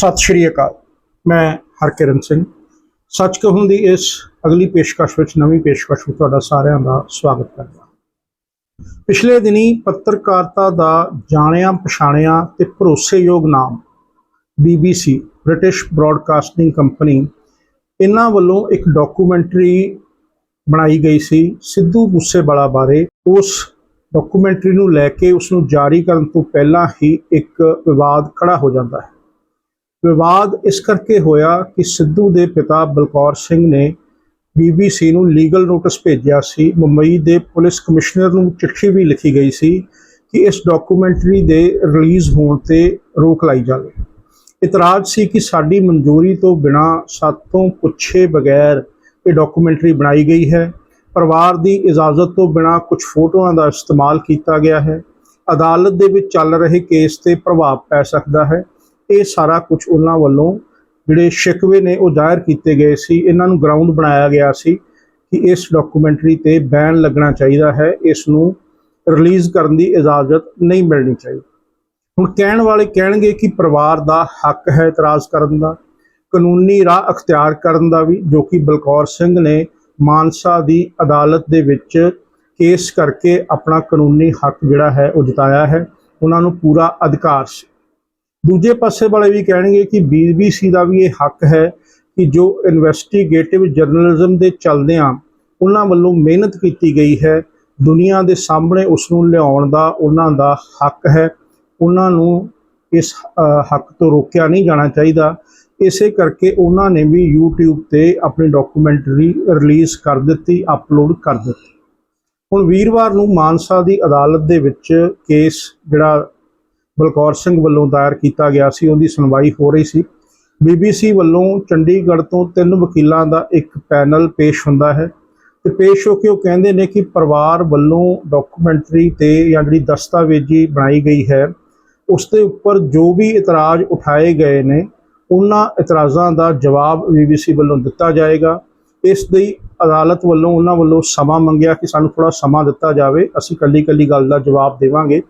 ਸਤਿ ਸ਼੍ਰੀ ਅਕਾਲ। ਮੈਂ ਹਰਕਿਰਨ ਸਿੰਘ। ਸੱਚ ਕਹੂੰ ਦੀ ਇਸ ਅਗਲੀ ਪੇਸ਼ਕਸ਼ ਵਿੱਚ, ਨਵੀਂ ਪੇਸ਼ਕਸ਼ ਵਿੱਚ ਤੁਹਾਡਾ ਸਾਰਿਆਂ ਦਾ ਸਵਾਗਤ ਕਰਦਾ ਪਿਛਲੇ ਦਿਨੀ ਪੱਤਰਕਾਰਤਾ ਦਾ ਜਾਣਿਆ, ਪਛਾਣਿਆ ਤੇ ਭਰੋਸੇਯੋਗ ਨਾਮ BBC ਬ੍ਰਿਟਿਸ਼ ਬ੍ਰਾਡਕਾਸਟਿੰਗ ਕੰਪਨੀ ਇਹਨਾਂ ਵੱਲੋਂ ਇੱਕ ਡਾਕੂਮੈਂਟਰੀ ਬਣਾਈ ਗਈ ਸੀ ਸਿੱਧੂ ਮੂਸੇਵਾਲਾ ਬਾਰੇ। ਉਸ ਡਾਕੂਮੈਂਟਰੀ ਨੂੰ ਲੈ ਕੇ ਉਸ ਨੂੰ ਜਾਰੀ ਕਰਨ ਤੋਂ ਪਹਿਲਾਂ ਹੀ ਇੱਕ ਵਿਵਾਦ ਖੜਾ ਹੋ ਜਾਂਦਾ ਹੈ। ਵਿਵਾਦ ਇਸ ਕਰਕੇ ਹੋਇਆ ਕਿ ਸਿੱਧੂ ਦੇ ਪਿਤਾ ਬਲਕੌਰ ਸਿੰਘ ਨੇ BBC ਨੂੰ ਲੀਗਲ ਨੋਟਿਸ ਭੇਜਿਆ ਸੀ। ਮੁੰਬਈ ਦੇ ਪੁਲਿਸ ਕਮਿਸ਼ਨਰ ਨੂੰ ਚਿੱਠੀ ਵੀ ਲਿਖੀ ਗਈ ਸੀ ਕਿ ਇਸ ਡਾਕੂਮੈਂਟਰੀ ਦੇ ਰਿਲੀਜ਼ ਹੋਣ ਤੇ ਰੋਕ ਲਾਈ ਜਾਵੇ। ਇਤਰਾਜ਼ ਸੀ ਕਿ ਸਾਡੀ ਮਨਜ਼ੂਰੀ ਤੋਂ ਬਿਨਾ ਸਾਤੋਂ ਪੁੱਛੇ ਬਗੈਰ ਇਹ ਡਾਕੂਮੈਂਟਰੀ ਬਣਾਈ ਗਈ ਹੈ। ਪਰਿਵਾਰ ਦੀ ਇਜਾਜ਼ਤ ਤੋਂ ਬਿਨਾ ਕੁਝ ਫੋਟੋਆਂ ਦਾ ਇਸਤੇਮਾਲ ਕੀਤਾ ਗਿਆ ਹੈ। ਅਦਾਲਤ ਦੇ ਵਿੱਚ ਚੱਲ ਰਹੇ ਕੇਸ ਤੇ ਪ੍ਰਭਾਵ ਪੈ ਸਕਦਾ ਹੈ। ਇਹ ਸਾਰਾ ਕੁਝ ਉਹਨਾਂ ਵੱਲੋਂ ਜਿਹੜੇ ਸ਼ਿਕਵੇ ਨੇ ਉਹ ਜ਼ਾਹਿਰ ਕੀਤੇ ਗਏ ਸੀ, ਇਹਨਾਂ ਨੂੰ ਗਰਾਊਂਡ ਬਣਾਇਆ ਗਿਆ ਸੀ ਕਿ ਇਸ ਡਾਕੂਮੈਂਟਰੀ ਤੇ ਬੈਨ ਲੱਗਣਾ ਚਾਹੀਦਾ ਹੈ, ਇਸ ਨੂੰ ਰਿਲੀਜ਼ ਕਰਨ ਦੀ ਇਜਾਜ਼ਤ ਨਹੀਂ ਮਿਲਣੀ ਚਾਹੀਦੀ। ਹੁਣ ਕਹਿਣ ਵਾਲੇ ਕਹਿਣਗੇ ਕਿ ਪਰਿਵਾਰ ਦਾ ਹੱਕ ਹੈ ਇਤਰਾਜ਼ ਕਰਨ ਦਾ, ਕਾਨੂੰਨੀ ਰਾਹ ਅਖਤਿਆਰ ਕਰਨ ਦਾ ਵੀ, ਜੋ ਕਿ ਬਲਕੌਰ ਸਿੰਘ ਨੇ ਮਾਨਸਾ ਦੀ ਅਦਾਲਤ ਦੇ ਵਿੱਚ ਕੇਸ ਕਰਕੇ ਆਪਣਾ ਕਾਨੂੰਨੀ ਹੱਕ ਜਿਹੜਾ ਹੈ ਉਹ ਜਤਾਇਆ ਹੈ, ਉਹਨਾਂ ਨੂੰ ਪੂਰਾ ਅਧਿਕਾਰ ਸੀ। ਦੂਜੇ ਪਾਸੇ ਵਾਲੇ ਵੀ ਕਹਿਣਗੇ ਕਿ BBC ਦਾ ਵੀ ਇਹ ਹੱਕ ਹੈ ਕਿ ਜੋ ਇਨਵੈਸਟੀਗੇਟਿਵ ਜਰਨਲਿਜ਼ਮ ਦੇ ਚੱਲਦਿਆਂ ਉਹਨਾਂ ਵੱਲੋਂ ਮਿਹਨਤ ਕੀਤੀ ਗਈ ਹੈ, ਦੁਨੀਆ ਦੇ ਸਾਹਮਣੇ ਉਸ ਨੂੰ ਲਿਆਉਣ ਦਾ ਉਹਨਾਂ ਦਾ ਹੱਕ ਹੈ। ਉਹਨਾਂ ਨੂੰ ਇਸ ਹੱਕ ਤੋਂ ਰੋਕਿਆ ਨਹੀਂ ਜਾਣਾ ਚਾਹੀਦਾ। ਇਸੇ ਕਰਕੇ ਉਹਨਾਂ ਨੇ ਵੀ YouTube ਤੇ ਆਪਣੀ ਡਾਕੂਮੈਂਟਰੀ ਰਿਲੀਜ਼ ਕਰ ਦਿੱਤੀ ਅਪਲੋਡ ਕਰ ਦਿੱਤੀ। ਹੁਣ ਵੀਰਵਾਰ ਨੂੰ ਮਾਨਸਾ ਦੀ ਅਦਾਲਤ ਦੇ ਵਿੱਚ ਕੇਸ ਜਿਹੜਾ ਬਲਕੌਰ ਸਿੰਘ ਵੱਲੋਂ ਦਾਇਰ ਕੀਤਾ ਗਿਆ ਸੀ, ਉਹਦੀ ਸੁਣਵਾਈ ਹੋ ਰਹੀ ਸੀ। BBC ਵੱਲੋਂ ਚੰਡੀਗੜ੍ਹ ਤੋਂ ਤਿੰਨ ਵਕੀਲਾਂ ਦਾ ਇੱਕ ਪੈਨਲ ਪੇਸ਼ ਹੁੰਦਾ ਹੈ। ਤੇ ਪੇਸ਼ ਹੋ ਕੇ ਉਹ ਕਹਿੰਦੇ ਨੇ ਕਿ ਪਰਿਵਾਰ ਵੱਲੋਂ ਡਾਕੂਮੈਂਟਰੀ ਤੇ ਜਾਂ ਜਿਹੜੀ ਦਸਤਾਵੇਜ਼ੀ ਬਣਾਈ ਗਈ ਹੈ, ਉਸ ਦੇ ਉੱਪਰ ਜੋ ਵੀ ਇਤਰਾਜ਼ ਉਠਾਏ ਗਏ ਨੇ, ਉਹਨਾਂ ਇਤਰਾਜ਼ਾਂ ਦਾ ਜਵਾਬ BBC ਵੱਲੋਂ ਦਿੱਤਾ ਜਾਏਗਾ। ਇਸ ਲਈ ਅਦਾਲਤ ਵੱਲੋਂ ਉਹਨਾਂ ਵੱਲੋਂ ਸਮਾਂ ਮੰਗਿਆ ਕਿ ਸਾਨੂੰ ਥੋੜਾ ਸਮਾਂ ਦਿੱਤਾ ਜਾਵੇ, ਅਸੀਂ ਕੱਲੀ ਕੱਲੀ ਗੱਲ ਦਾ ਜਵਾਬ ਦੇਵਾਂਗੇ।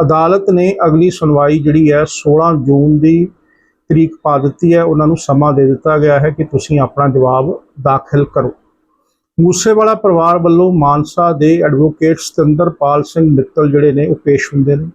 ਅਦਾਲਤ ਨੇ ਅਗਲੀ ਸੁਣਵਾਈ ਜਿਹੜੀ ਹੈ 16 ਜੂਨ ਦੀ ਤਰੀਕ ਪਾ ਦਿੱਤੀ ਹੈ। ਉਹਨਾਂ ਨੂੰ ਸਮਾਂ ਦੇ ਦਿੱਤਾ ਗਿਆ ਹੈ ਕਿ ਤੁਸੀਂ ਆਪਣਾ ਜਵਾਬ ਦਾਖਲ ਕਰੋ। ਮੂਸੇਵਾਲਾ ਪਰਿਵਾਰ ਵੱਲੋਂ ਮਾਨਸਾ ਦੇ ਐਡਵੋਕੇਟ ਸਤਿੰਦਰਪਾਲ ਸਿੰਘ ਮਿੱਤਲ ਜਿਹੜੇ ਨੇ, ਉਹ ਪੇਸ਼ ਹੁੰਦੇ ਨੇ।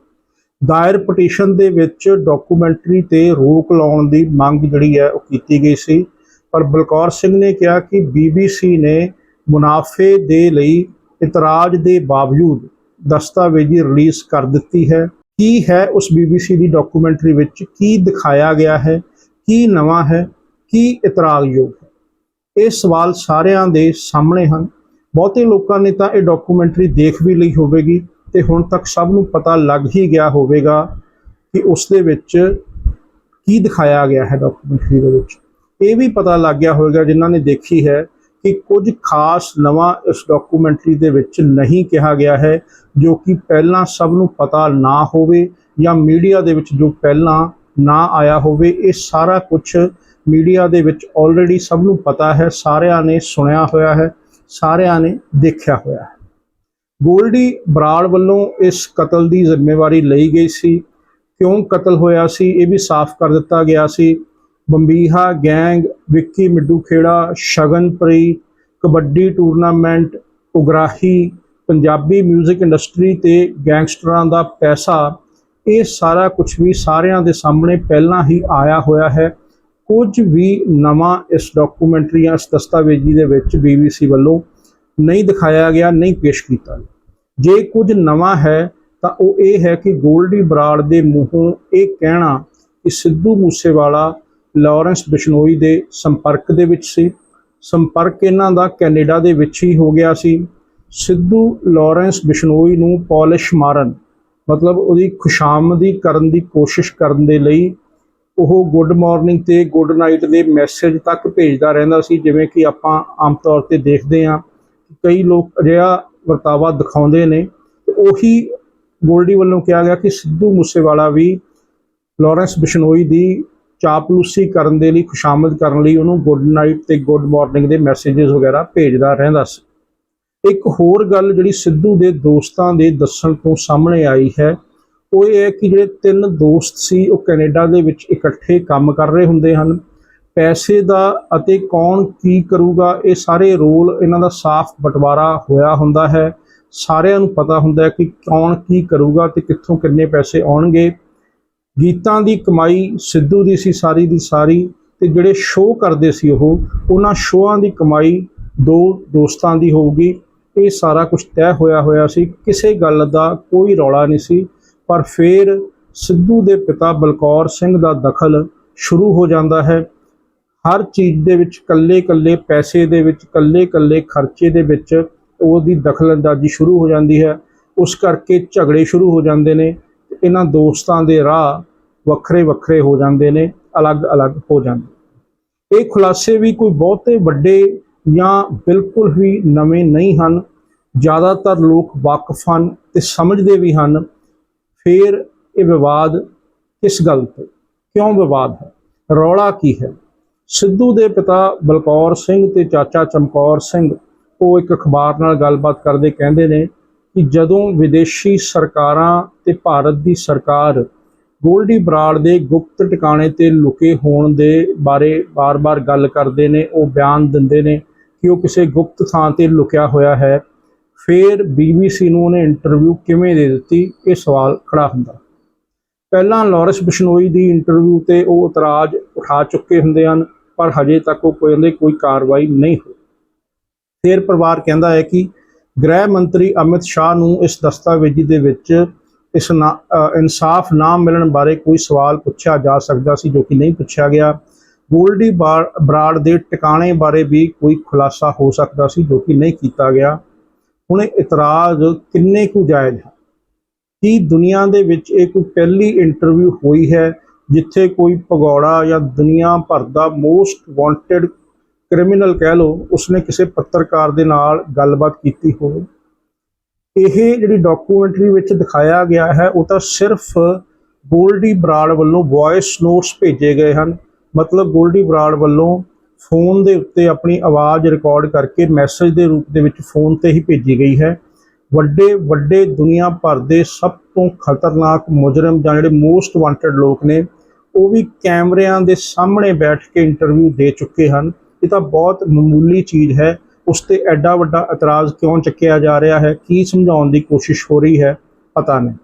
ਦਾਇਰ ਪਟੀਸ਼ਨ ਦੇ ਵਿੱਚ ਡਾਕੂਮੈਂਟਰੀ ਤੇ ਰੋਕ ਲਾਉਣ ਦੀ ਮੰਗ ਜਿਹੜੀ ਹੈ, ਉਹ ਕੀਤੀ ਗਈ ਸੀ। ਪਰ ਬਲਕੌਰ ਸਿੰਘ ਨੇ ਕਿਹਾ ਕਿ BBC ਨੇ ਮੁਨਾਫੇ ਦੇ ਲਈ ਇਤਰਾਜ਼ ਦੇ ਬਾਵਜੂਦ ਦਸਤਾਵੇਜ਼ੀ ਰਿਲੀਜ਼ ਕਰ ਦਿੱਤੀ ਹੈ। ਕੀ ਹੈ ਉਸ BBC ਦੀ ਡਾਕੂਮੈਂਟਰੀ ਵਿੱਚ? ਕੀ ਦਿਖਾਇਆ ਗਿਆ ਹੈ? ਕੀ ਨਵਾਂ ਹੈ? ਕੀ ਇਤਰਾਜ਼ਯੋਗ ਹੈ? ਇਹ ਸਵਾਲ ਸਾਰਿਆਂ ਦੇ ਸਾਹਮਣੇ ਹਨ। ਬਹੁਤੇ ਲੋਕਾਂ ਨੇ ਤਾਂ ਇਹ ਡਾਕੂਮੈਂਟਰੀ ਦੇਖ ਵੀ ਲਈ ਹੋਵੇਗੀ ਤੇ ਹੁਣ ਤੱਕ ਸਭ ਨੂੰ ਪਤਾ ਲੱਗ ਹੀ ਗਿਆ ਹੋਵੇਗਾ ਕਿ ਉਸ ਦੇ ਵਿੱਚ ਕੀ ਦਿਖਾਇਆ ਗਿਆ ਹੈ ਡਾਕੂਮੈਂਟਰੀ ਦੇ ਵਿੱਚ। ਇਹ ਵੀ ਪਤਾ ਲੱਗ ਗਿਆ ਹੋਵੇਗਾ, ਜਿਨ੍ਹਾਂ ਨੇ ਦੇਖੀ ਹੈ ਕਿ ਕੁਝ ਖਾਸ ਨਵਾਂ ਇਸ ਡਾਕੂਮੈਂਟਰੀ ਦੇ ਵਿੱਚ ਨਹੀਂ ਕਿਹਾ ਗਿਆ ਹੈ। ਜੋ ਕਿ ਪਹਿਲਾਂ ਸਭ ਨੂੰ ਪਤਾ ਨਾ ਹੋਵੇ ਜਾਂ ਮੀਡੀਆ ਦੇ ਵਿੱਚ ਜੋ ਪਹਿਲਾਂ ਨਾ ਆਇਆ ਹੋਵੇ, ਇਹ ਸਾਰਾ ਕੁਝ ਮੀਡੀਆ ਦੇ ਵਿੱਚ ਆਲਰੇਡੀ ਸਭ ਨੂੰ ਪਤਾ ਹੈ, ਸਾਰਿਆਂ ਨੇ ਸੁਣਿਆ ਹੋਇਆ ਹੈ, ਸਾਰਿਆਂ ਨੇ ਦੇਖਿਆ ਹੋਇਆ ਹੈ। ਗੋਲਡੀ ਬਰਾੜ ਵੱਲੋਂ ਇਸ ਕਤਲ ਦੀ ਜ਼ਿੰਮੇਵਾਰੀ ਲਈ ਗਈ ਸੀ। ਕਿਉਂ ਕਤਲ ਹੋਇਆ ਸੀ, ਇਹ ਵੀ ਸਾਫ਼ ਕਰ ਦਿੱਤਾ ਗਿਆ ਸੀ। ਬੰਬੀਹਾ ਗੈਂਗ, ਵਿੱਕੀ ਮਿੱਡੂ ਖੇੜਾ ਸ਼ਗਨਪ੍ਰੀ ਕਬੱਡੀ ਟੂਰਨਾਮੈਂਟ, ਉਗਰਾਹੀ ਪੰਜਾਬੀ 뮤직 ਇੰਡਸਟਰੀ ਤੇ ਗੈਂਗਸਟਰਾਂ ਦਾ ਪੈਸਾ, ਇਹ ਸਾਰਾ ਕੁਝ ਵੀ ਸਾਰਿਆਂ ਦੇ ਸਾਹਮਣੇ ਪਹਿਲਾਂ ਹੀ ਆਇਆ ਹੋਇਆ ਹੈ। ਕੁਝ ਵੀ ਨਵਾਂ ਇਸ ਡਾਕੂਮੈਂਟਰੀ ਜਾਂ ਇਸ ਦਸਤਾਵੇਜ਼ੀ ਦੇ ਵਿੱਚ BBC ਵੱਲੋਂ ਨਹੀਂ ਦਿਖਾਇਆ ਗਿਆ, ਨਹੀਂ ਪੇਸ਼ ਕੀਤਾ ਜੇ ਕੁਝ ਨਵਾਂ ਹੈ, ਤਾਂ ਉਹ ਇਹ ਹੈ ਕਿ ਗੋਲਡੀ ਬਰਾੜ ਦੇ ਮੂੰਹੋਂ ਇਹ ਕਹਿਣਾ ਕਿ ਸਿੱਧੂ ਮੂਸੇਵਾਲਾ ਲਾਰੈਂਸ ਬਿਸ਼ਨੋਈ ਦੇ ਸੰਪਰਕ ਦੇ ਵਿੱਚ ਸੀ। ਸੰਪਰਕ ਇਹਨਾਂ ਦਾ ਕੈਨੇਡਾ ਦੇ ਵਿੱਚ ਹੀ ਹੋ ਗਿਆ ਸੀ। ਸਿੱਧੂ ਲਾਰੈਂਸ ਬਿਸ਼ਨੋਈ ਨੂੰ ਪਾਲਿਸ਼ ਮਾਰਨ, ਮਤਲਬ ਉਹਦੀ ਖੁਸ਼ਾਮਦੀ ਕਰਨ ਦੀ ਕੋਸ਼ਿਸ਼ ਕਰਨ ਦੇ ਲਈ ਉਹ ਗੁੱਡ ਮਾਰਨਿੰਗ ਤੇ ਗੁੱਡ ਨਾਈਟ ਦੇ ਮੈਸੇਜ ਤੱਕ ਭੇਜਦਾ ਰਹਿੰਦਾ ਸੀ, ਜਿਵੇਂ ਕਿ ਆਪਾਂ ਆਮ ਤੌਰ ਤੇ ਦੇਖਦੇ ਹਾਂ ਕਈ ਲੋਕ ਅਜਿਹਾ ਵਰਤਾਵਾ ਦਿਖਾਉਂਦੇ ਨੇ। ਉਹੀ ਗੋਲਡੀ ਵੱਲੋਂ ਕਿਹਾ ਗਿਆ ਕਿ ਸਿੱਧੂ ਮੂਸੇਵਾਲਾ ਵੀ ਲਾਰੈਂਸ ਬਿਸ਼ਨੋਈ ਦੀ ਚਾਪਲੂਸੀ ਕਰਨ ਦੇ ਲਈ ਖੁਸ਼ਾਮਦ ਕਰਨ ਲਈ ਉਹਨੂੰ ਗੁੱਡ ਨਾਈਟ ਤੇ ਗੁੱਡ ਮਾਰਨਿੰਗ ਦੇ ਮੈਸੇजेस ਵਗੈਰਾ ਭੇਜਦਾ ਰਹਿੰਦਾ ਸੀ। ਇੱਕ ਹੋਰ ਗੱਲ ਜਿਹੜੀ ਸਿੱਧੂ ਦੇ ਦੋਸਤਾਂ ਦੇ ਦੱਸਣ ਤੋਂ ਸਾਹਮਣੇ ਆਈ ਹੈ, ਉਹ ਇਹ ਹੈ ਕਿ ਜਿਹੜੇ ਤਿੰਨ ਦੋਸਤ ਸੀ, ਉਹ ਕੈਨੇਡਾ ਦੇ ਵਿੱਚ ਇਕੱਠੇ ਕੰਮ ਕਰ ਰਹੇ ਹੁੰਦੇ ਹਨ। ਪੈਸੇ ਦਾ ਅਤੇ ਕੌਣ ਕੀ ਕਰੂਗਾ, ਇਹ ਸਾਰੇ ਰੋਲ ਇਹਨਾਂ ਦਾ ਸਾਫ਼ ਬਟਵਾਰਾ ਹੋਇਆ ਹੁੰਦਾ ਹੈ। ਸਾਰਿਆਂ ਨੂੰ ਪਤਾ ਹੁੰਦਾ ਹੈ ਕਿ ਕੌਣ ਕੀ ਕਰੂਗਾ ਤੇ ਕਿੱਥੋਂ ਕਿੰਨੇ ਪੈਸੇ ਆਉਣਗੇ। ਗੀਤਾਂ ਦੀ ਕਮਾਈ ਸਿੱਧੂ ਦੀ ਸੀ, ਸਾਰੀ ਦੀ ਸਾਰੀ, ਤੇ ਜਿਹੜੇ ਸ਼ੋਅ ਕਰਦੇ ਸੀ ਉਹ, ਉਹਨਾਂ ਸ਼ੋਆਂ ਦੀ ਕਮਾਈ ਦੋ ਦੋਸਤਾਂ ਦੀ ਹੋਊਗੀ। ਇਹ ਸਾਰਾ ਕੁਝ ਤੈਅ ਹੋਇਆ ਹੋਇਆ ਸੀ, ਕਿਸੇ ਗੱਲ ਦਾ ਕੋਈ ਰੌਲਾ ਨਹੀਂ ਸੀ, ਪਰ ਫਿਰ ਸਿੱਧੂ ਦੇ ਪਿਤਾ ਬਲਕੌਰ ਸਿੰਘ ਦਾ ਦਖਲ ਸ਼ੁਰੂ ਹੋ ਜਾਂਦਾ ਹੈ। ਹਰ ਚੀਜ਼ ਦੇ ਵਿੱਚ ਕੱਲੇ-ਕੱਲੇ ਪੈਸੇ ਦੇ ਵਿੱਚ ਕੱਲੇ-ਕੱਲੇ ਖਰਚੇ ਦੇ ਵਿੱਚ ਉਹਦੀ ਦਖਲਅੰਦਾਜ਼ੀ ਸ਼ੁਰੂ ਹੋ ਜਾਂਦੀ ਹੈ। ਉਸ ਕਰਕੇ ਝਗੜੇ ਸ਼ੁਰੂ ਹੋ ਜਾਂਦੇ ਨੇ ਤੇ ਇਹਨਾਂ ਦੋਸਤਾਂ ਦੇ ਰਾਹ ਵੱਖਰੇ-ਵੱਖਰੇ ਹੋ ਜਾਂਦੇ ਨੇ, ਅਲੱਗ-ਅਲੱਗ ਹੋ ਜਾਂਦੇ ਇਹ ਖੁਲਾਸੇ ਵੀ ਕੋਈ ਬਹੁਤੇ ਵੱਡੇ ਜਾਂ ਬਿਲਕੁਲ ਵੀ ਨਵੇਂ ਨਹੀਂ ਹਨ, ਜ਼ਿਆਦਾਤਰ ਲੋਕ ਵਾਕਫ ਹਨ ਤੇ ਸਮਝਦੇ ਵੀ ਹਨ, ਫਿਰ ਇਹ ਵਿਵਾਦ ਕਿਸ ਗੱਲ ਤੇ? ਕਿਉਂ ਵਿਵਾਦ ਹੈ? ਰੌਲਾ ਕੀ ਹੈ? ਸਿੱਧੂ ਦੇ ਪਿਤਾ ਬਲਕੌਰ ਸਿੰਘ ਤੇ ਚਾਚਾ ਚਮਕੌਰ ਸਿੰਘ, ਉਹ ਇੱਕ ਅਖਬਾਰ ਨਾਲ ਗੱਲਬਾਤ ਕਰਦੇ ਕਹਿੰਦੇ ਨੇ ਕਿ ਜਦੋਂ ਵਿਦੇਸ਼ੀ ਸਰਕਾਰਾਂ ਤੇ ਭਾਰਤ ਦੀ ਸਰਕਾਰ ਗੋਲਡੀ ਬਰਾੜ ਦੇ ਗੁਪਤ ਟਿਕਾਣੇ ਤੇ ਲੁਕੇ ਹੋਣ ਦੇ ਬਾਰੇ ਬਾਰ-ਬਾਰ ਗੱਲ ਕਰਦੇ ਨੇ, ਉਹ ਬਿਆਨ ਦਿੰਦੇ ਨੇ ਕਿ ਉਹ ਕਿਸੇ ਗੁਪਤ ਥਾਂ ਤੇ ਲੁਕਿਆ ਹੋਇਆ ਹੈ। ਫਿਰ BBC ਨੂੰ ਉਹਨੇ ਇੰਟਰਵਿਊ ਕਿਵੇਂ ਦੇ ਦਿੱਤੀ? ਇਹ ਸਵਾਲ ਖੜਾ ਹੁੰਦਾ। ਪਹਿਲਾਂ ਲਾਰੈਂਸ ਬਿਸ਼ਨੋਈ ਦੀ ਇੰਟਰਵਿਊ ਤੇ ਉਹ ਇਤਰਾਜ਼ ਉਠਾ ਚੁੱਕੇ ਹੁੰਦੇ ਹਨ, ਪਰ ਹਜੇ ਤੱਕ ਉਹ ਕੋਈ ਕੋਈ ਕਾਰਵਾਈ ਨਹੀਂ ਹੋਈ। ਫਿਰ ਪਰਿਵਾਰ ਕਹਿੰਦਾ ਹੈ ਕਿ ਗ੍ਰਹਿ ਮੰਤਰੀ ਅਮਿਤ ਸ਼ਾਹ ਨੂੰ ਇਸ ਦਸਤਾਵੇਜ਼ੀ ਦੇ ਵਿੱਚ ਇਸ ਇਨਸਾਫ ਨਾ ਮਿਲਣ ਬਾਰੇ ਕੋਈ ਸਵਾਲ ਪੁੱਛਿਆ ਜਾ ਸਕਦਾ ਸੀ, ਜੋ ਕਿ ਨਹੀਂ ਪੁੱਛਿਆ ਗਿਆ। ਗੋਲਡੀ ਬਾਰ- ਬਰਾੜ ਦੇ ਟਿਕਾਣੇ ਬਾਰੇ ਵੀ ਕੋਈ ਖੁਲਾਸਾ ਹੋ ਸਕਦਾ ਸੀ ਜੋ ਕਿ ਨਹੀਂ ਕੀਤਾ ਗਿਆ। ਹੁਣ ਇਤਰਾਜ਼ ਕਿੰਨੇ ਕੁ ਜਾਇਜ਼ ਹੈ ਕੀ ਦੁਨੀਆ ਦੇ ਵਿੱਚ ਇਹ ਕੋਈ ਪਹਿਲੀ ਇੰਟਰਵਿਊ ਹੋਈ ਹੈ ਜਿੱਥੇ ਕੋਈ ਭਗੌੜਾ ਜਾਂ ਦੁਨੀਆ ਭਰ ਦਾ ਮੋਸਟ ਵਾਂਟਡ ਕ੍ਰਿਮੀਨਲ ਕਹਿ ਲਓ, ਉਸਨੇ ਕਿਸੇ ਪੱਤਰਕਾਰ ਦੇ ਨਾਲ ਗੱਲਬਾਤ ਕੀਤੀ ਹੋਵੇ? ਇਹ ਜਿਹੜੀ ਡਾਕੂਮੈਂਟਰੀ ਵਿੱਚ ਦਿਖਾਇਆ ਗਿਆ ਹੈ, ਉਹ ਤਾਂ ਸਿਰਫ ਗੋਲਡੀ ਬਰਾੜ ਵੱਲੋਂ ਵੌਇਸ ਨੋਟਸ ਭੇਜੇ ਗਏ ਹਨ। ਮਤਲਬ ਗੋਲਡੀ ਬਰਾੜ ਵੱਲੋਂ ਫੋਨ ਦੇ ਉੱਤੇ ਆਪਣੀ ਆਵਾਜ਼ ਰਿਕਾਰਡ ਕਰਕੇ ਮੈਸੇਜ ਦੇ ਰੂਪ ਦੇ ਵਿੱਚ ਫੋਨ ਤੇ ਹੀ ਭੇਜੀ ਗਈ ਹੈ। ਵੱਡੇ ਵੱਡੇ ਦੁਨੀਆ ਭਰ ਦੇ ਸਭ ਤੋਂ ਖਤਰਨਾਕ ਮੁਜਰਮ ਜਾਂ ਜਿਹੜੇ ਮੋਸਟ ਵਾਂਟਡ ਲੋਕ ਨੇ, ਉਹ ਵੀ ਕੈਮਰਿਆਂ ਦੇ ਸਾਹਮਣੇ ਬੈਠ ਕੇ ਇੰਟਰਵਿਊ ਦੇ ਚੁੱਕੇ ਹਨ। ਇਹ ਤਾਂ ਬਹੁਤ ਮਾਮੂਲੀ ਚੀਜ਼ ਹੈ। ਉਸ ਤੇ ਐਡਾ ਵੱਡਾ ਇਤਰਾਜ਼ ਕਿਉਂ ਚੱਕਿਆ ਜਾ ਰਿਹਾ ਹੈ? ਕੀ ਸਮਝਾਉਣ ਦੀ ਕੋਸ਼ਿਸ਼ ਹੋ ਰਹੀ ਹੈ? ਪਤਾ ਨਹੀਂ।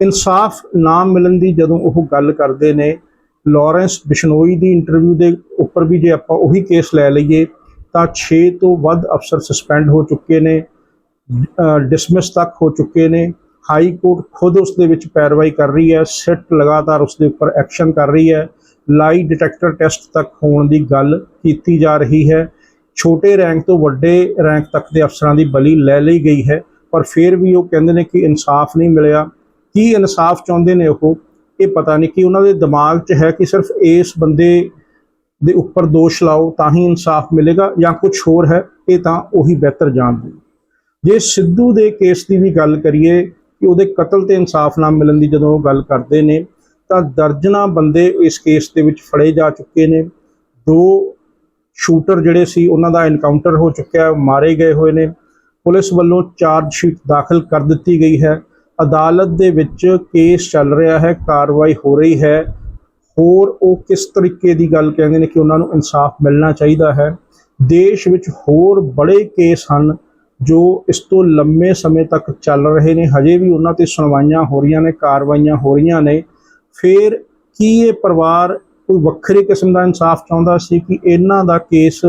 ਇਨਸਾਫ ਨਾ ਮਿਲਣ ਦੀ ਜਦੋਂ ਉਹ ਗੱਲ ਕਰਦੇ ਨੇ ਲਾਰੈਂਸ ਬਿਸ਼ਨੋਈ ਦੀ ਇੰਟਰਵਿਊ ਦੇ ਉੱਪਰ ਵੀ ਜੇ ਆਪਾਂ ਉਹੀ ਕੇਸ ਲੈ ਲਈਏ, ਤਾਂ 6 ਤੋਂ ਵੱਧ ਅਫਸਰ ਸਸਪੈਂਡ ਹੋ ਚੁੱਕੇ ਨੇ ਡਿਸਮਿਸ ਤੱਕ ਹੋ ਚੁੱਕੇ ਨੇ। ਹਾਈ ਕੋਰਟ ਖੁਦ ਉਸ ਦੇ ਵਿੱਚ ਪੈਰਵਾਈ ਕਰ ਰਹੀ ਹੈ, ਸਿੱਟ ਲਗਾਤਾਰ ਉਸ ਦੇ ਉੱਪਰ ਐਕਸ਼ਨ ਕਰ ਰਹੀ ਹੈ। ਲਾਈ ਡਿਟੈਕਟਰ ਟੈਸਟ ਤੱਕ ਹੋਣ ਦੀ ਗੱਲ ਕੀਤੀ ਜਾ ਰਹੀ ਹੈ। ਛੋਟੇ ਰੈਂਕ ਤੋਂ ਵੱਡੇ ਰੈਂਕ ਤੱਕ ਦੇ ਅਫਸਰਾਂ ਦੀ ਬਲੀ ਲੈ ਲਈ ਗਈ ਹੈ, ਪਰ ਫਿਰ ਵੀ ਉਹ ਕਹਿੰਦੇ ਨੇ ਕਿ ਇਨਸਾਫ ਨਹੀਂ ਮਿਲਿਆ। ਕੀ ਇਨਸਾਫ ਚਾਹੁੰਦੇ ਨੇ ਉਹ? ਇਹ ਪਤਾ ਨਹੀਂ ਕਿ ਉਹਨਾਂ ਦੇ ਦਿਮਾਗ 'ਚ ਹੈ ਕਿ ਸਿਰਫ ਇਸ ਬੰਦੇ ਦੇ ਉੱਪਰ ਦੋਸ਼ ਲਾਓ ਤਾਂ ਹੀ ਇਨਸਾਫ ਮਿਲੇਗਾ ਜਾਂ ਕੁਝ ਹੋਰ ਹੈ, ਇਹ ਤਾਂ ਉਹੀ ਬਿਹਤਰ ਜਾਣਦੇ ਜੇ ਸਿੱਧੂ ਦੇ ਕੇਸ ਦੀ ਵੀ ਗੱਲ ਕਰੀਏ ਕਿ ਉਹਦੇ ਕਤਲ ਤੇ ਇਨਸਾਫ ਨਾ ਮਿਲਣ ਦੀ ਜਦੋਂ ਉਹ ਗੱਲ ਕਰਦੇ ਨੇ, ਤਾਂ ਦਰਜਨਾ ਬੰਦੇ ਇਸ ਕੇਸ ਦੇ ਵਿੱਚ ਫੜੇ ਜਾ ਚੁੱਕੇ ਨੇ। ਦੋ ਸ਼ੂਟਰ ਜਿਹੜੇ ਸੀ, ਉਹਨਾਂ ਦਾ ਐਨਕਾਊਂਟਰ ਹੋ ਚੁੱਕਿਆ ਹੈ ਮਾਰੇ ਗਏ ਹੋਏ ਨੇ। ਪੁਲਿਸ ਵੱਲੋਂ ਚਾਰਜ ਸ਼ੀਟ ਦਾਖਲ ਕਰ ਦਿੱਤੀ ਗਈ ਹੈ। ਅਦਾਲਤ ਦੇ ਵਿੱਚ ਕੇਸ ਚੱਲ ਰਿਹਾ ਹੈ, ਕਾਰਵਾਈ ਹੋ ਰਹੀ ਹੈ। ਹੋਰ ਉਹ ਕਿਸ ਤਰੀਕੇ ਦੀ ਗੱਲ ਕਹਿੰਦੇ ਨੇ ਕਿ ਉਹਨਾਂ ਨੂੰ ਇਨਸਾਫ ਮਿਲਣਾ ਚਾਹੀਦਾ ਹੈ? ਦੇਸ਼ ਵਿੱਚ ਹੋਰ ਬੜੇ ਕੇਸ ਹਨ ਜੋ ਇਸ ਤੋਂ ਲੰਮੇ ਸਮੇਂ ਤੱਕ ਚੱਲ ਰਹੇ ਨੇ। ਹਜੇ ਵੀ ਉਹਨਾਂ ਤੇ ਸੁਣਵਾਈਆਂ ਹੋ ਰਹੀਆਂ ਨੇ, ਕਾਰਵਾਈਆਂ ਹੋ ਰਹੀਆਂ ਨੇ। ਫਿਰ ਕੀ ਇਹ ਪਰਿਵਾਰ ਕੋਈ ਵੱਖਰੇ ਕਿਸਮ ਦਾ ਇਨਸਾਫ ਚਾਹੁੰਦਾ ਸੀ ਕਿ ਇਹਨਾਂ ਦਾ ਕੇਸ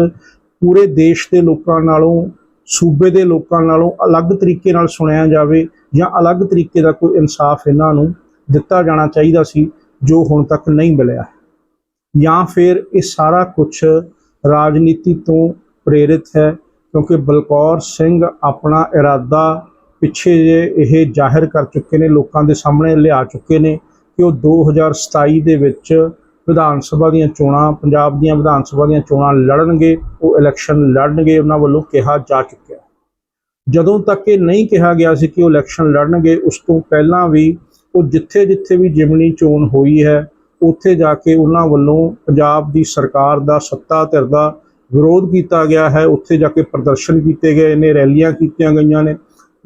ਪੂਰੇ ਦੇਸ਼ ਦੇ ਲੋਕਾਂ ਨਾਲੋਂ ਸੂਬੇ ਦੇ ਲੋਕਾਂ ਨਾਲੋਂ ਅਲੱਗ ਤਰੀਕੇ ਨਾਲ ਸੁਣਿਆ ਜਾਵੇ ਜਾਂ ਅਲੱਗ ਤਰੀਕੇ ਦਾ ਕੋਈ ਇਨਸਾਫ ਇਹਨਾਂ ਨੂੰ ਦਿੱਤਾ ਜਾਣਾ ਚਾਹੀਦਾ ਸੀ, ਜੋ ਹੁਣ ਤੱਕ ਨਹੀਂ ਮਿਲਿਆ ਜਾਂ ਫਿਰ ਇਹ ਸਾਰਾ ਕੁਝ ਰਾਜਨੀਤੀ ਤੋਂ ਪ੍ਰੇਰਿਤ ਹੈ, ਕਿਉਂਕਿ ਬਲਕੌਰ ਸਿੰਘ ਆਪਣਾ ਇਰਾਦਾ ਪਿੱਛੇ ਜੇ ਇਹ ਜ਼ਾਹਿਰ ਕਰ ਚੁੱਕੇ ਨੇ, ਲੋਕਾਂ ਦੇ ਸਾਹਮਣੇ ਲਿਆ ਚੁੱਕੇ ਨੇ ਕਿ ਉਹ 2027 ਦੇ ਵਿੱਚ ਵਿਧਾਨ ਸਭਾ ਦੀਆਂ ਚੋਣਾਂ, ਪੰਜਾਬ ਦੀਆਂ ਵਿਧਾਨ ਸਭਾ ਦੀਆਂ ਚੋਣਾਂ ਲੜਨਗੇ, ਉਹ ਇਲੈਕਸ਼ਨ ਲੜਨਗੇ, ਉਹਨਾਂ ਵੱਲੋਂ ਕਿਹਾ ਜਾ ਚੁੱਕਿਆ। ਜਦੋਂ ਤੱਕ ਇਹ ਨਹੀਂ ਕਿਹਾ ਗਿਆ ਸੀ ਕਿ ਉਹ ਇਲੈਕਸ਼ਨ ਲੜਨਗੇ, ਉਸ ਤੋਂ ਪਹਿਲਾਂ ਵੀ ਉਹ ਜਿੱਥੇ-ਜਿੱਥੇ ਵੀ ਜਿਮਨੀ ਚੋਣ ਹੋਈ ਹੈ, ਉੱਥੇ ਜਾ ਕੇ ਉਹਨਾਂ ਵੱਲੋਂ ਪੰਜਾਬ ਦੀ ਸਰਕਾਰ ਦਾ ਸੱਤਾ ਧਿਰ ਦਾ ਵਿਰੋਧ ਕੀਤਾ ਗਿਆ ਹੈ। ਉੱਥੇ ਜਾ ਕੇ ਪ੍ਰਦਰਸ਼ਨ ਕੀਤੇ ਗਏ ਨੇ, ਰੈਲੀਆਂ ਕੀਤੀਆਂ ਗਈਆਂ ਨੇ,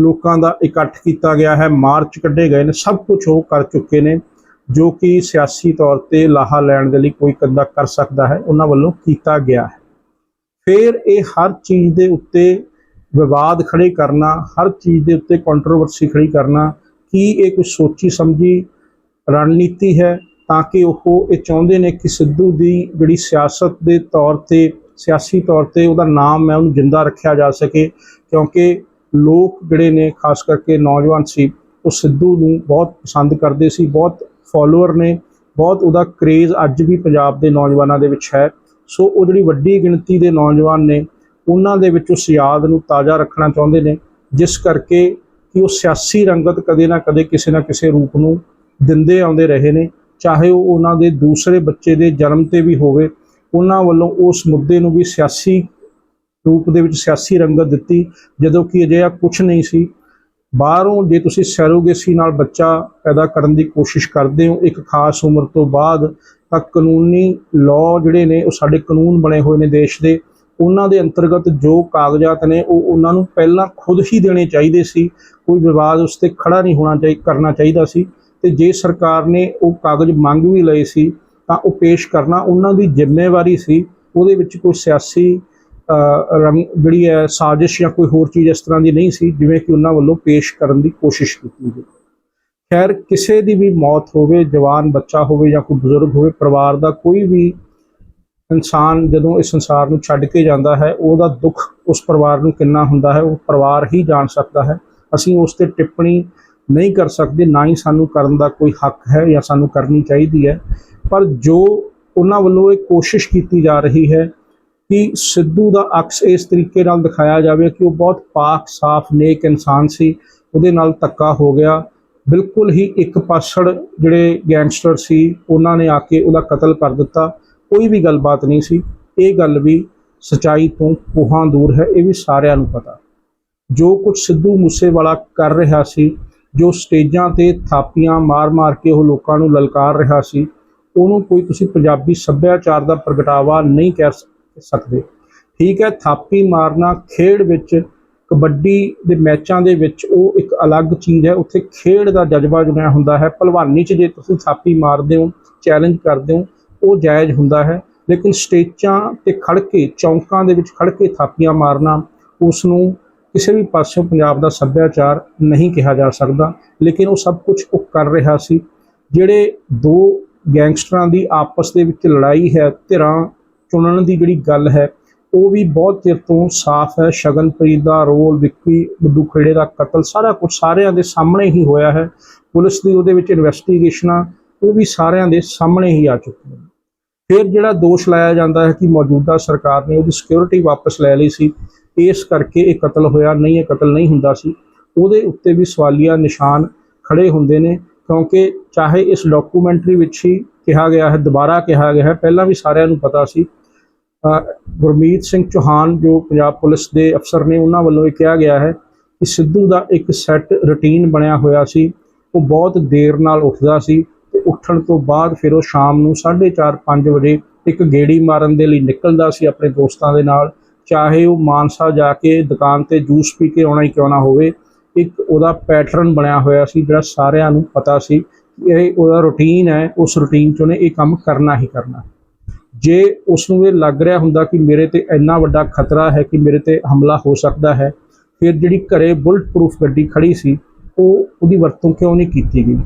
ਲੋਕਾਂ ਦਾ ਇਕੱਠ ਕੀਤਾ ਗਿਆ ਹੈ, ਮਾਰਚ ਕੱਢੇ ਗਏ ਨੇ, ਸਭ ਕੁਝ ਉਹ ਕਰ ਚੁੱਕੇ ਨੇ। ਜੋ ਕਿ ਸਿਆਸੀ ਤੌਰ ਤੇ ਲਾਹਾ ਲੈਣ ਦੇ ਲਈ ਕੋਈ ਕੰਦਾ ਕਰ ਸਕਦਾ ਹੈ, ਉਹਨਾਂ ਵੱਲੋਂ ਕੀਤਾ ਗਿਆ ਹੈ। ਫਿਰ ਇਹ ਹਰ ਚੀਜ਼ ਦੇ ਉੱਤੇ ਵਿਵਾਦ ਖੜੇ ਕਰਨਾ, ਹਰ ਚੀਜ਼ ਦੇ ਉੱਤੇ ਕੰਟਰੋਵਰਸੀ ਖੜੀ ਕਰਨਾ, ਕੀ ਇਹ ਕੋਈ ਸੋਚੀ ਸਮਝੀ ਰਣਨੀਤੀ ਹੈ ਤਾਂ ਕਿ ਉਹ ਇਹ ਚਾਹੁੰਦੇ ਨੇ ਕਿ ਸਿੱਧੂ ਦੀ ਜਿਹੜੀ ਸਿਆਸਤ ਦੇ ਤੌਰ ਤੇ, ਸਿਆਸੀ ਤੌਰ ਤੇ ਉਹਦਾ ਨਾਮ ਹੈ, ਉਹਨੂੰ ਜਿੰਦਾ ਰੱਖਿਆ ਜਾ ਸਕੇ, ਕਿਉਂਕਿ ਲੋਕ ਜਿਹੜੇ ਨੇ, ਖਾਸ ਕਰਕੇ ਨੌਜਵਾਨ ਸੀ, ਉਹ ਸਿੱਧੂ ਨੂੰ ਬਹੁਤ ਪਸੰਦ ਕਰਦੇ ਸੀ, ਬਹੁਤ ਫਾਲੋਅਰ ਨੇ, ਬਹੁਤ ਉਹਦਾ ਕ੍ਰੇਜ਼ ਅੱਜ ਵੀ ਪੰਜਾਬ ਦੇ ਨੌਜਵਾਨਾਂ ਦੇ ਵਿੱਚ ਹੈ। ਸੋ ਉਹ ਜਿਹੜੀ ਵੱਡੀ ਗਿਣਤੀ ਦੇ ਨੌਜਵਾਨ ਨੇ, ਉਹਨਾਂ ਦੇ ਵਿੱਚ ਉਸ ਯਾਦ ਨੂੰ ਤਾਜ਼ਾ ਰੱਖਣਾ ਚਾਹੁੰਦੇ ਨੇ, ਜਿਸ ਕਰਕੇ ਕਿ ਉਹ ਸਿਆਸੀ ਰੰਗਤ ਕਦੇ ਨਾ ਕਦੇ ਕਿਸੇ ਨਾ ਕਿਸੇ ਰੂਪ ਨੂੰ ਦਿੰਦੇ ਆਉਂਦੇ ਰਹੇ ਨੇ। ਚਾਹੇ ਉਹ ਉਹਨਾਂ ਦੇ ਦੂਸਰੇ ਬੱਚੇ ਦੇ ਜਨਮ ਤੇ ਵੀ ਹੋਵੇ, ਉਹਨਾਂ ਵੱਲੋਂ ਉਸ ਮੁੱਦੇ ਨੂੰ ਵੀ ਸਿਆਸੀ ਰੂਪ ਦੇ ਵਿੱਚ ਸਿਆਸੀ ਰੰਗਤ ਦਿੱਤੀ, ਜਦੋਂ ਕਿ ਅਜਿਹਾ ਕੁਝ ਨਹੀਂ ਸੀ। ਬਾਹਰੋਂ ਜੇ ਤੁਸੀਂ ਸੈਰੋਗੇਸੀ ਨਾਲ ਬੱਚਾ ਪੈਦਾ ਕਰਨ ਦੀ ਕੋਸ਼ਿਸ਼ ਕਰਦੇ ਹੋ, ਇੱਕ ਖਾਸ ਉਮਰ ਤੋਂ ਬਾਅਦ ਤਾਂ ਕਾਨੂੰਨੀ ਲਾਅ ਜਿਹੜੇ ਨੇ ਉਹ ਸਾਡੇ ਕਾਨੂੰਨ ਬਣੇ ਹੋਏ ਨੇ ਦੇਸ਼ ਦੇ। ਉਹਨਾਂ ਦੇ ਅੰਤਰਗਤ ਜੋ ਕਾਗਜ਼ਾਤ ਨੇ ਉਹ ਉਹਨਾਂ ਨੂੰ ਪਹਿਲਾਂ ਖੁਦ ਹੀ ਦੇਣੇ ਚਾਹੀਦੇ ਸੀ। ਕੋਈ ਵਿਵਾਦ ਉਸ ਤੇ ਖੜਾ ਨਹੀਂ ਹੋਣਾ ਚਾਹੀ, ਕਰਨਾ ਚਾਹੀਦਾ ਸੀ। ਤੇ ਜੇ ਸਰਕਾਰ ਨੇ ਉਹ ਕਾਗਜ਼ ਮੰਗ ਵੀ ਲਏ ਸੀ, ਤਾਂ ਉਹ ਪੇਸ਼ ਕਰਨਾ ਉਹਨਾਂ ਦੀ ਜ਼ਿੰਮੇਵਾਰੀ ਸੀ। ਉਹਦੇ ਵਿੱਚ ਕੋਈ ਸਿਆਸੀ ਰੰਗ ਜਿਹੜੀ ਹੈ ਸਾਜ਼ਿਸ਼ ਜਾਂ ਕੋਈ ਹੋਰ ਚੀਜ਼ ਇਸ ਤਰ੍ਹਾਂ ਦੀ ਨਹੀਂ ਸੀ, ਜਿਵੇਂ ਕਿ ਉਹਨਾਂ ਵੱਲੋਂ ਪੇਸ਼ ਕਰਨ ਦੀ ਕੋਸ਼ਿਸ਼ ਕੀਤੀ ਗਈ। ਖੈਰ, ਕਿਸੇ ਦੀ ਵੀ ਮੌਤ ਹੋਵੇ, ਜਵਾਨ ਬੱਚਾ ਹੋਵੇ ਜਾਂ ਕੋਈ ਬਜ਼ੁਰਗ ਹੋਵੇ, ਪਰਿਵਾਰ ਦਾ ਕੋਈ ਵੀ ਇਨਸਾਨ ਜਦੋਂ ਇਸ ਸੰਸਾਰ ਨੂੰ ਛੱਡ ਕੇ ਜਾਂਦਾ ਹੈ, ਉਹਦਾ ਦੁੱਖ ਉਸ ਪਰਿਵਾਰ ਨੂੰ ਕਿੰਨਾ ਹੁੰਦਾ ਹੈ, ਉਹ ਪਰਿਵਾਰ ਹੀ ਜਾਣ ਸਕਦਾ ਹੈ। ਅਸੀਂ ਉਸ ਤੇ ਟਿੱਪਣੀ ਨਹੀਂ ਕਰ ਸਕਦੇ, ਨਾ ਹੀ ਸਾਨੂੰ ਕਰਨ ਦਾ ਕੋਈ ਹੱਕ ਹੈ ਜਾਂ ਸਾਨੂੰ ਕਰਨੀ ਚਾਹੀਦੀ ਹੈ। ਪਰ ਜੋ ਉਹਨਾਂ ਵੱਲੋਂ ਇਹ ਕੋਸ਼ਿਸ਼ ਕੀਤੀ ਜਾ ਰਹੀ ਹੈ ਕਿ ਸਿੱਧੂ ਦਾ ਅਕਸ ਇਸ ਤਰੀਕੇ ਨਾਲ ਦਿਖਾਇਆ ਜਾਵੇ ਕਿ ਉਹ ਬਹੁਤ ਪਾਕ, ਸਾਫ਼, ਨੇਕ ਇਨਸਾਨ ਸੀ। ਉਹਦੇ ਨਾਲ ਧੱਕਾ ਹੋ ਗਿਆ। ਬਿਲਕੁਲ ਹੀ ਇੱਕ ਪਾਸੜ ਜਿਹੜੇ ਗੈਂਗਸਟਰ ਸੀ, ਉਹਨਾਂ ਨੇ ਆ ਕੇ ਉਹਦਾ ਕਤਲ ਕਰ ਦਿੱਤਾ। ਕੋਈ ਵੀ ਗੱਲਬਾਤ ਨਹੀਂ ਸੀ। ਇਹ ਗੱਲ ਵੀ ਸਚਾਈ ਤੋਂ ਕੋਹਾਂ ਦੂਰ ਹੈ, ਇਹ ਵੀ ਸਾਰਿਆਂ ਨੂੰ ਪਤਾ। ਜੋ ਕੁਝ ਸਿੱਧੂ ਮੂਸੇਵਾਲਾ ਕਰ ਰਿਹਾ ਸੀ, ਜੋ ਸਟੇਜਾਂ ਤੇ ਥਾਪੀਆਂ ਮਾਰ-ਮਾਰ ਕੇ ਉਹ ਲੋਕਾਂ ਨੂੰ ਲਲਕਾਰ ਰਿਹਾ ਸੀ, ਉਹਨੂੰ ਕੋਈ ਤੁਸੀਂ ਪੰਜਾਬੀ ਸੱਭਿਆਚਾਰ ਦਾ ਪ੍ਰਗਟਾਵਾ ਨਹੀਂ ਕਹਿ ਸ- ਸਕਦੇ। ਠੀਕ ਹੈ, ਥਾਪੀ ਮਾਰਨਾ ਖੇਡ ਵਿੱਚ, ਕਬੱਡੀ ਦੇ ਮੈਚਾਂ ਦੇ ਵਿੱਚ ਉਹ ਇੱਕ ਅਲੱਗ ਚੀਜ਼ ਹੈ। ਉੱਥੇ ਖੇਡ ਦਾ ਜਜ਼ਬਾ ਜੁੜਿਆ ਹੁੰਦਾ ਹੈ। ਭਲਵਾਨੀ 'ਚ ਜੇ ਤੁਸੀਂ ਥਾਪੀ ਮਾਰਦੇ ਹੋ ਚੈਲੰਜ ਕਰਦੇ ਹੋ, ਉਹ ਜਾਇਜ਼ ਹੁੰਦਾ ਹੈ। ਲੇਕਿਨ ਸਟੇਜਾਂ ਤੇ ਖੜ ਕੇ, ਚੌਂਕਾਂ ਦੇ ਵਿੱਚ ਖੜ ਕੇ ਥਾਪੀਆਂ ਮਾਰਨਾ, ਉਸ ਨੂੰ ਕਿਸੇ ਵੀ ਪਾਸਿਓਂ ਪੰਜਾਬ ਦਾ ਸੱਭਿਆਚਾਰ ਨਹੀਂ ਕਿਹਾ ਜਾ ਸਕਦਾ। ਲੇਕਿਨ ਉਹ ਸਭ ਕੁਝ ਉਹ ਕਰ ਰਿਹਾ ਸੀ। ਜਿਹੜੇ ਦੋ ਗੈਂਗਸਟਰਾਂ ਦੀ ਆਪਸ ਦੇ ਵਿੱਚ ਲੜਾਈ ਹੈ, ਧਿਰਾਂ ਚੁਣਨ ਦੀ ਜਿਹੜੀ ਗੱਲ ਹੈ, ਉਹ ਵੀ ਬਹੁਤ ਚਿਰ ਤੋਂ ਸਾਫ਼ ਹੈ। ਸ਼ਗਨਪ੍ਰੀਤ ਦਾ ਰੋਲ, ਵਿੱਕੀ ਬੱਡੂ ਖੇੜੇ ਦਾ ਕਤਲ, ਸਾਰਾ ਕੁਝ ਸਾਰਿਆਂ ਦੇ ਸਾਹਮਣੇ ਹੀ ਹੋਇਆ ਹੈ। ਪੁਲਿਸ ਦੀ ਉਹਦੇ ਵਿੱਚ ਇਨਵੈਸਟੀਗੇਸ਼ਨਾਂ ਉਹ ਵੀ ਸਾਰਿਆਂ ਦੇ ਸਾਹਮਣੇ ਹੀ ਆ ਚੁੱਕੀਆਂ ਨੇ ਫਿਰ ਜਿਹੜਾ ਦੋਸ਼ ਲਾਇਆ ਜਾਂਦਾ ਹੈ ਕਿ ਮੌਜੂਦਾ ਸਰਕਾਰ ਨੇ ਉਹਦੀ ਸਿਕਿਉਰਿਟੀ ਵਾਪਸ ਲੈ ਲਈ ਸੀ, ਇਸ ਕਰਕੇ ਇਹ ਕਤਲ ਹੋਇਆ। ਨਹੀਂ, ਇਹ ਕਤਲ ਨਹੀਂ ਹੁੰਦਾ ਸੀ। ਉਹਦੇ ਉੱਤੇ ਵੀ ਸਵਾਲੀਆ ਨਿਸ਼ਾਨ ਖੜੇ ਹੁੰਦੇ ਨੇ, ਕਿਉਂਕਿ ਚਾਹੇ ਇਸ ਡਾਕੂਮੈਂਟਰੀ ਵਿੱਚ ਹੀ ਕਿਹਾ ਗਿਆ ਹੈ, ਦੁਬਾਰਾ ਕਿਹਾ ਗਿਆ ਹੈ, ਪਹਿਲਾਂ ਵੀ ਸਾਰਿਆਂ ਨੂੰ ਪਤਾ ਸੀ ਗੁਰਮੀਤ ਸਿੰਘ ਚੌਹਾਨ, ਜੋ ਪੰਜਾਬ ਪੁਲਿਸ ਦੇ ਅਫਸਰ ਨੇ, ਉਹਨਾਂ ਵੱਲੋਂ ਇਹ ਕਿਹਾ ਗਿਆ ਹੈ ਕਿ ਸਿੱਧੂ ਦਾ ਇੱਕ ਸੈੱਟ ਰੁਟੀਨ ਬਣਿਆ ਹੋਇਆ ਸੀ। ਉਹ ਬਹੁਤ ਦੇਰ ਨਾਲ ਉੱਠਦਾ ਸੀ ਤੇ ਉੱਠਣ ਤੋਂ ਬਾਅਦ ਫਿਰ ਉਹ ਸ਼ਾਮ ਨੂੰ 4:30 5 ਵਜੇ ਇੱਕ ਗੇੜੀ ਮਾਰਨ ਦੇ ਲਈ ਨਿਕਲਦਾ ਸੀ ਆਪਣੇ ਦੋਸਤਾਂ ਦੇ ਨਾਲ। ਚਾਹੇ ਉਹ ਮਾਨਸਾ ਜਾ ਕੇ ਦੁਕਾਨ ਤੇ ਜੂਸ ਪੀ ਕੇ ਆਉਣਾ ਹੀ ਕਿਉਂ ਨਾ ਹੋਵੇ, ਇੱਕ ਉਹਦਾ ਪੈਟਰਨ ਬਣਿਆ ਹੋਇਆ ਸੀ ਜਿਹੜਾ ਸਾਰਿਆਂ ਨੂੰ ਪਤਾ ਸੀ ਇਹ ਉਹਦਾ ਰੁਟੀਨ ਹੈ, ਉਸ ਰੁਟੀਨ 'ਚ ਉਹਨੇ ਇਹ ਕੰਮ ਕਰਨਾ ਹੀ ਕਰਨਾ। ਜੇ ਉਸ ਨੂੰ ਇਹ ਲੱਗ ਰਿਹਾ ਹੁੰਦਾ ਕਿ ਮੇਰੇ ਤੇ ਇੰਨਾ ਵੱਡਾ ਖਤਰਾ ਹੈ ਕਿ ਮੇਰੇ ਤੇ ਹਮਲਾ ਹੋ ਸਕਦਾ ਹੈ, ਫਿਰ ਜਿਹੜੀ ਘਰੇ ਬੁਲਟ ਪ੍ਰੂਫ ਗੱਡੀ ਖੜੀ ਸੀ, ਉਹ ਉਹਦੀ ਵਰਤੋਂ ਕਿਉਂ ਨਹੀਂ ਕੀਤੀ ਗਈ?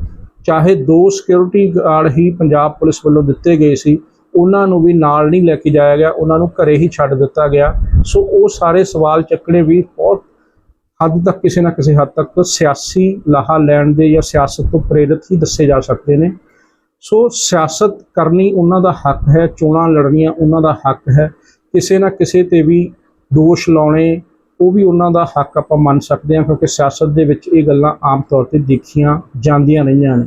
ਚਾਹੇ ਦੋ ਸਿਕਿਉਰਿਟੀ ਗਾਰਡ ਹੀ ਪੰਜਾਬ ਪੁਲਿਸ ਵੱਲੋਂ ਦਿੱਤੇ ਗਏ ਸੀ, ਉਹਨਾਂ ਨੂੰ ਵੀ ਨਾਲ ਨਹੀਂ ਲੈ ਕੇ ਜਾਇਆ ਗਿਆ, ਉਹਨਾਂ ਨੂੰ ਘਰੇ ਹੀ ਛੱਡ ਦਿੱਤਾ ਗਿਆ। ਸੋ ਉਹ ਸਾਰੇ ਸਵਾਲ ਚੱਕਣੇ ਵੀ ਬਹੁਤ ਹੱਦ ਤੱਕ ਕਿਸੇ ਨਾ ਕਿਸੇ ਹੱਦ ਤੱਕ ਸਿਆਸੀ ਲਾਹਾ ਲੈਣ ਦੇ ਜਾਂ ਸਿਆਸਤ ਤੋਂ ਪ੍ਰੇਰਿਤ ਹੀ ਦੱਸੇ ਜਾ ਸਕਦੇ ਨੇ। ਸੋ ਸਿਆਸਤ ਕਰਨੀ ਉਹਨਾਂ ਦਾ ਹੱਕ ਹੈ, ਚੋਣਾਂ ਲੜਨੀਆਂ ਉਹਨਾਂ ਦਾ ਹੱਕ ਹੈ। ਕਿਸੇ ਨਾ ਕਿਸੇ ਤੇ ਵੀ ਦੋਸ਼ ਲਾਉਣੇ, ਉਹ ਵੀ ਉਹਨਾਂ ਦਾ ਹੱਕ ਆਪਾਂ ਮੰਨ ਸਕਦੇ ਹਾਂ, ਕਿਉਂਕਿ ਸਿਆਸਤ ਦੇ ਵਿੱਚ ਇਹ ਗੱਲਾਂ ਆਮ ਤੌਰ ਤੇ ਦੇਖੀਆਂ ਜਾਂਦੀਆਂ ਰਹੀਆਂ ਨੇ।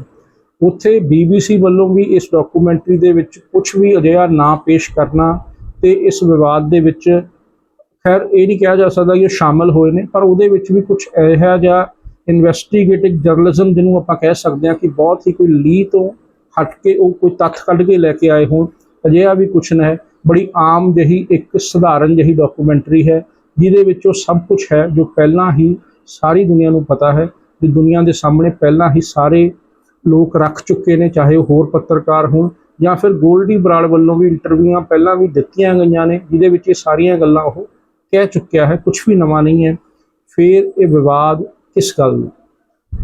ਉੱਥੇ BBC ਵੱਲੋਂ ਵੀ ਇਸ ਡਾਕੂਮੈਂਟਰੀ ਦੇ ਵਿੱਚ ਕੁਝ ਵੀ ਅਜਿਹਾ ਨਾ ਪੇਸ਼ ਕਰਨਾ ਤੇ ਇਸ ਵਿਵਾਦ ਦੇ ਵਿੱਚ ਖੈਰ ਇਹ ਨਹੀਂ ਕਿਹਾ ਜਾ ਸਕਦਾ ਕਿ ਉਹ ਸ਼ਾਮਲ ਹੋਏ ਨੇ, ਪਰ ਉਹਦੇ ਵਿੱਚ ਵੀ ਕੁਝ ਇਹੋ ਜਿਹਾ ਇਨਵੈਸਟੀਗੇਟਿਵ ਜਰਨਲਿਜ਼ਮ ਜਿਹਨੂੰ ਆਪਾਂ ਕਹਿ ਸਕਦੇ ਹਾਂ ਕਿ ਬਹੁਤ ਹੀ ਕੋਈ ਲੀ ਤੋਂ ਹਟ ਕੇ ਉਹ ਕੋਈ ਤੱਥ ਕੱਢ ਕੇ ਲੈ ਕੇ ਆਏ ਹੋਣ, ਅਜਿਹਾ ਵੀ ਕੁਛ ਨਾ ਹੈ। ਬੜੀ ਆਮ ਜਿਹੀ ਇੱਕ ਸਧਾਰਨ ਜਿਹੀ ਡਾਕੂਮੈਂਟਰੀ ਹੈ, ਜਿਹਦੇ ਵਿੱਚ ਉਹ ਸਭ ਕੁਝ ਹੈ ਜੋ ਪਹਿਲਾਂ ਹੀ ਸਾਰੀ ਦੁਨੀਆ ਨੂੰ ਪਤਾ ਹੈ ਕਿ ਦੁਨੀਆ ਦੇ ਸਾਹਮਣੇ ਪਹਿਲਾਂ ਹੀ ਸਾਰੇ ਲੋਕ ਰੱਖ ਚੁੱਕੇ ਨੇ, ਚਾਹੇ ਉਹ ਹੋਰ ਪੱਤਰਕਾਰ ਹੋਣ ਜਾਂ ਫਿਰ ਗੋਲਡੀ ਬਰਾੜ ਵੱਲੋਂ ਵੀ ਇੰਟਰਵਿਊਆਂ ਪਹਿਲਾਂ ਵੀ ਦਿੱਤੀਆਂ ਗਈਆਂ ਨੇ, ਜਿਹਦੇ ਵਿੱਚ ਇਹ ਸਾਰੀਆਂ ਗੱਲਾਂ ਉਹ ਕਹਿ ਚੁੱਕਿਆ ਹੈ ਕੁਝ ਵੀ ਨਵਾਂ ਨਹੀਂ ਹੈ। ਫਿਰ ਇਹ ਵਿਵਾਦ ਕਿਸ ਗੱਲ ਦਾ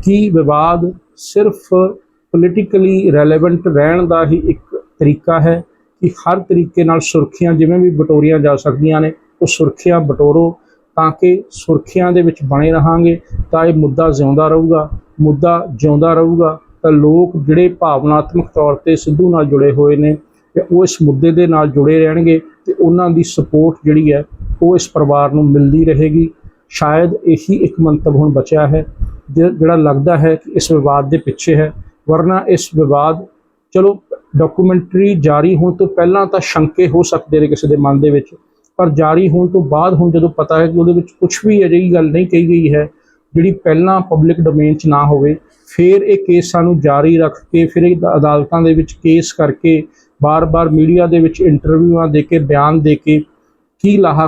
ਕੀ ਵਿਵਾਦ ਸਿਰਫ ਪੋਲੀਟੀਕਲੀ ਰੈਲੇਵੈਂਟ ਰਹਿਣ ਦਾ ਹੀ ਇੱਕ ਤਰੀਕਾ ਹੈ ਕਿ ਹਰ ਤਰੀਕੇ ਨਾਲ ਸੁਰਖੀਆਂ ਜਿਵੇਂ ਵੀ ਬਟੋਰੀਆਂ ਜਾ ਸਕਦੀਆਂ ਨੇ, ਉਹ ਸੁਰਖੀਆਂ ਬਟੋਰੋ ਤਾਂ ਕਿ ਸੁਰਖੀਆਂ ਦੇ ਵਿੱਚ ਬਣੇ ਰਹਾਂਗੇ, ਤਾਂ ਇਹ ਮੁੱਦਾ ਜਿਉਂਦਾ ਰਹੂਗਾ। ਮੁੱਦਾ ਜਿਉਂਦਾ ਰਹੂਗਾ ਤਾਂ ਲੋਕ ਜਿਹੜੇ ਭਾਵਨਾਤਮਕ ਤੌਰ ਤੇ ਸਿੱਧੂ ਨਾਲ ਜੁੜੇ ਹੋਏ ਨੇ ਤੇ ਉਹ ਇਸ ਮੁੱਦੇ ਦੇ ਨਾਲ ਜੁੜੇ ਰਹਿਣਗੇ ਤੇ ਉਹਨਾਂ ਦੀ ਸਪੋਰਟ ਜਿਹੜੀ ਹੈ, ਉਹ ਇਸ ਪਰਿਵਾਰ ਨੂੰ ਮਿਲਦੀ ਰਹੇਗੀ। ਸ਼ਾਇਦ ਇਹੀ ਇੱਕ ਮੰਤਵ ਹੁਣ ਬਚਿਆ ਹੈ ਜਿਹੜਾ ਲੱਗਦਾ ਹੈ ਕਿ ਇਸ ਵਿਵਾਦ ਦੇ ਪਿੱਛੇ ਹੈ। ਵਰਨਾ ਇਸ ਵਿਵਾਦ, ਚਲੋ ਡਾਕੂਮੈਂਟਰੀ ਜਾਰੀ ਹੋਣ ਤੋਂ ਪਹਿਲਾਂ ਤਾਂ ਸ਼ੰਕੇ ਹੋ ਸਕਦੇ ਨੇ ਕਿਸੇ ਦੇ ਮਨ ਦੇ ਵਿੱਚ, ਪਰ ਜਾਰੀ ਹੋਣ ਤੋਂ ਬਾਅਦ ਹੁਣ ਜਦੋਂ ਪਤਾ ਹੈ ਕਿ ਉਹਦੇ ਵਿੱਚ ਕੁਝ ਵੀ ਅਜਿਹੀ ਗੱਲ ਨਹੀਂ ਕਹੀ ਗਈ ਹੈ, ਜਿਹੜੀ ਪਹਿਲਾਂ ਪਬਲਿਕ ਡੋਮੇਨ 'ਚ ਨਾ ਹੋਵੇ, ਫਿਰ ਇਹ ਕੇਸ ਸਾਨੂੰ ਜਾਰੀ ਰੱਖ ਕੇ, ਫਿਰ ਇਹ ਅਦਾਲਤਾਂ ਦੇ ਵਿੱਚ ਕੇਸ ਕਰਕੇ, ਬਾਰ-ਬਾਰ ਮੀਡੀਆ ਦੇ ਵਿੱਚ ਇੰਟਰਵਿਊਆਂ ਦੇ ਕੇ, ਬਿਆਨ ਦੇ ਕੇ ਕੀ ਲਾਹਾ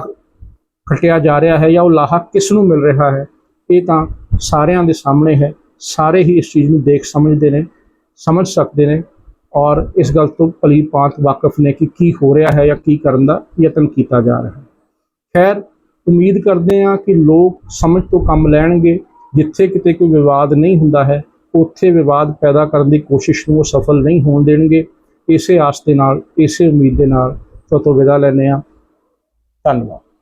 ਖਟਿਆ ਜਾ ਰਿਹਾ ਹੈ ਜਾਂ ਉਹ ਲਾਹਾ ਕਿਸ ਨੂੰ ਮਿਲ ਰਿਹਾ ਹੈ, ਇਹ ਤਾਂ ਸਾਰਿਆਂ ਦੇ ਸਾਹਮਣੇ ਹੈ। ਸਾਰੇ ਹੀ ਇਸ ਚੀਜ਼ ਨੂੰ ਦੇਖ ਸਮਝਦੇ ਨੇ, ਸਮਝ ਸਕਦੇ ਨੇ ਔਰ ਇਸ ਗੱਲ ਤੋਂ ਭਲੀ ਭਾਂਤ ਵਾਕਿਫ ਨੇ ਕਿ ਕੀ ਹੋ ਰਿਹਾ ਹੈ ਜਾਂ ਕੀ ਕਰਨ ਦਾ ਯਤਨ ਕੀਤਾ ਜਾ ਰਿਹਾ ਹੈ। ਖੈਰ, ਉਮੀਦ ਕਰਦੇ ਹਾਂ ਕਿ ਲੋਕ ਸਮਝ ਤੋਂ ਕੰਮ ਲੈਣਗੇ। ਜਿੱਥੇ ਕਿਤੇ ਕੋਈ ਵਿਵਾਦ ਨਹੀਂ ਹੁੰਦਾ ਹੈ, ਉੱਥੇ ਵਿਵਾਦ ਪੈਦਾ ਕਰਨ ਦੀ ਕੋਸ਼ਿਸ਼ ਨੂੰ ਉਹ ਸਫਲ ਨਹੀਂ ਹੋਣ ਦੇਣਗੇ। ਇਸੇ ਆਸ ਦੇ ਨਾਲ, ਇਸੇ ਉਮੀਦ ਦੇ ਨਾਲ ਤੁਹਾਤੋਂ ਵਿਦਾ ਲੈਂਦੇ ਹਾਂ। ਧੰਨਵਾਦ।